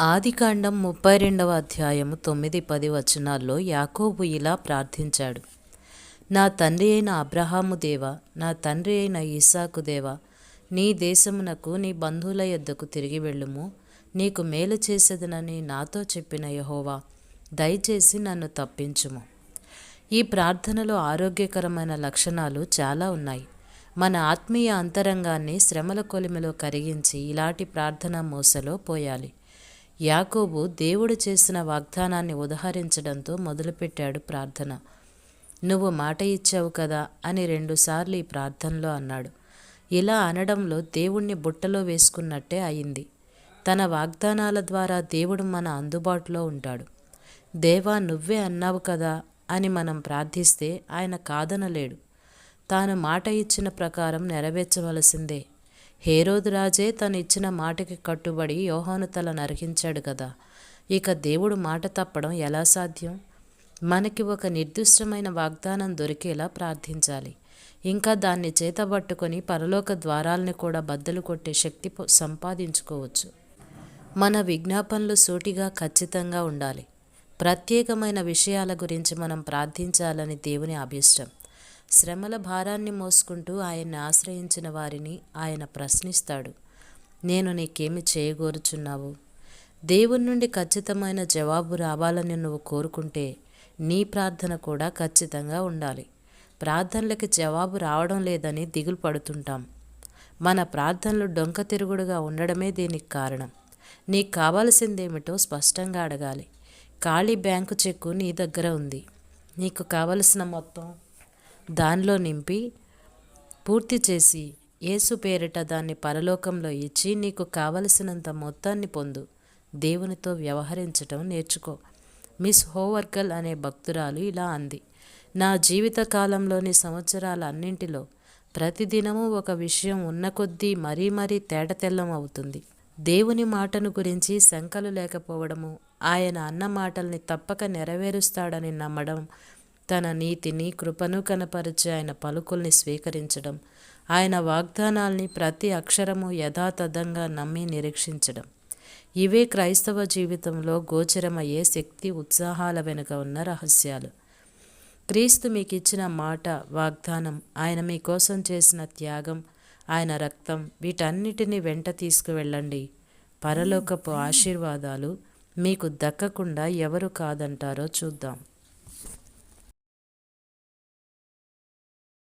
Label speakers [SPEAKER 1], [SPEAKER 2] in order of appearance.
[SPEAKER 1] ఆదికాండం ముప్పై రెండవ అధ్యాయము తొమ్మిది పది వచనాల్లో యాకోబు ఇలా ప్రార్థించాడు. నా తండ్రి అయిన అబ్రహాము దేవా నా తండ్రి అయిన ఈసాకు దేవా నీ దేశమునకు నీ బంధువుల యొద్దకు తిరిగి వెళ్ళుము. నీకు మేలు చేసేదనని నాతో చెప్పిన యహోవా దయచేసి నన్ను తప్పించుము. ఈ ప్రార్థనలో ఆరోగ్యకరమైన లక్షణాలు చాలా ఉన్నాయి. మన ఆత్మీయ అంతరంగాన్ని శ్రమల కొలిమిలో కరిగించి ఇలాంటి ప్రార్థన మూసలో పోయాలి. యాకోబు దేవుడు చేసిన వాగ్దానాన్ని ఉదహరించడంతో మొదలుపెట్టాడు ప్రార్థన. నువ్వు మాట ఇచ్చావు కదా అని రెండుసార్లు ఈ ప్రార్థనలో అన్నాడు. ఇలా అనడంలో దేవుణ్ణి బుట్టలో వేసుకున్నట్టే అయింది. తన వాగ్దానాల ద్వారా దేవుడు మన అందుబాటులో ఉంటాడు. దేవా నువ్వే అన్నావు కదా అని మనం ప్రార్థిస్తే ఆయన కాదనలేడు. తాను మాట ఇచ్చిన ప్రకారం నెరవేర్చవలసిందే. హేరోదు రాజే తను ఇచ్చిన మాటకి కట్టుబడి యోహాను తల నరికించాడు కదా ఇక దేవుడు మాట తప్పడం ఎలా సాధ్యం? మనకి ఒక నిర్దిష్టమైన వాగ్దానం దొరికేలా ప్రార్థించాలి. ఇంకా దాన్ని చేతబట్టుకొని పరలోక ద్వారాలని కూడా బద్దలు కొట్టే శక్తి సంపాదించుకోవచ్చు. మన విజ్ఞాపనలు సూటిగా ఖచ్చితంగా ఉండాలి. ప్రత్యేకమైన విషయాల గురించి మనం ప్రార్థించాలని దేవుని అభిష్టం. శ్రమల భారాన్ని మోసుకుంటూ ఆయన్ని ఆశ్రయించిన వారిని ఆయన ప్రశ్నిస్తాడు. నేను నీకేమి చేయగోరుచున్నావు? దేవుని నుండి ఖచ్చితమైన జవాబు రావాలని నువ్వు కోరుకుంటే నీ ప్రార్థన కూడా ఖచ్చితంగా ఉండాలి. ప్రార్థనలకి జవాబు రావడం లేదని దిగులు పడుతుంటాం. మన ప్రార్థనలు డొంక తిరుగుడుగా ఉండడమే దీనికి కారణం. నీకు కావలసిందేమిటో స్పష్టంగా అడగాలి. ఖాళీ బ్యాంకు చెక్కు నీ దగ్గర ఉంది. నీకు కావలసిన మొత్తం దానిలో నింపి పూర్తి చేసి యేసు పేరిట దాన్ని పరలోకంలో ఇచ్చి నీకు కావలసినంత మొత్తాన్ని పొందు. దేవునితో వ్యవహరించటం నేర్చుకో. మిస్ హోవర్గల్ అనే భక్తురాలు ఇలా అంది. నా జీవితకాలంలోని సంవత్సరాలన్నింటిలో సంవత్సరాల అన్నింటిలో ప్రతిదినము ఒక విషయం ఉన్న కొద్దీ మరీ మరీ తేటతెల్లం అవుతుంది. దేవుని మాటను గురించి శంకలు లేకపోవడము ఆయన అన్న మాటల్ని తప్పక నెరవేరుస్తాడని నమ్మడం తన నీతిని కృపను కనపరిచి ఆయన పలుకుల్ని స్వీకరించడం ఆయన వాగ్దానాల్ని ప్రతి అక్షరము యథాతథంగా నమ్మి నిరీక్షించడం. ఇవే క్రైస్తవ జీవితంలో గోచరమయ్యే శక్తి ఉత్సాహాల వెనుక ఉన్న రహస్యాలు. క్రీస్తు మీకు ఇచ్చిన మాట వాగ్దానం ఆయన మీకోసం చేసిన త్యాగం ఆయన రక్తం వీటన్నిటిని వెంట తీసుకువెళ్ళండి. పరలోకపు ఆశీర్వాదాలు మీకు దక్కకుండా ఎవరు కాదంటారో చూద్దాం.